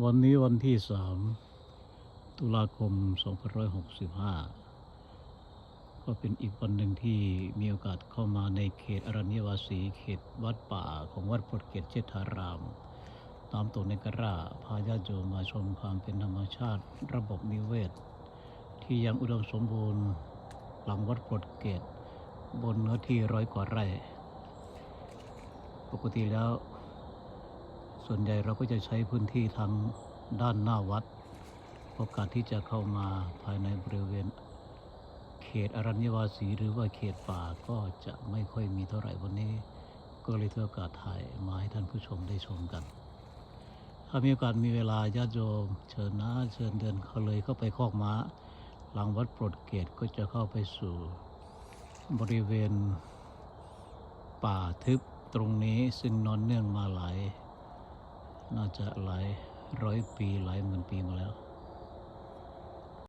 วันนี้วันที่สามตุลาคม 2565 ก็เป็นอีกวันหนึ่งที่มีโอกาสเข้ามาในเขตอรัญญวาสีเขตวัดป่าของวัดโพธิเกตเจษฐาราม ตามตัวในกระราพาญาติโยมมาชมความเป็นธรรมชาติระบบนิเวศ ที่ยังอุดมสมบูรณ์หลังวัดโพธิเกตบนเนื้อที่ร้อยกว่าไร่ ปกติแล้ว ส่วนใหญ่เราก็จะใช้พื้นที่ทางด้านหน้าวัด โอกาสที่จะเข้ามาภายในบริเวณ เขตอรัญญวาสีหรือว่าเขตป่าก็จะไม่ค่อยมีเท่าไหร่วันนี้ ก็เลยถือโอกาสถ่ายมาให้ท่านผู้ชมได้ชมกัน ถ้ามีโอกาสมีเวลาญาติโยมเชิญนะเชิญเดินเขาเลยเข้าไปคอกม้า หลังวัดโปรดเกตก็จะเข้าไปสู่บริเวณป่าทึบตรงนี้ซึ่งนอนเนื่องมาหลาย น่าจะหลายร้อยปีหลายหมื่นปีมาแล้ว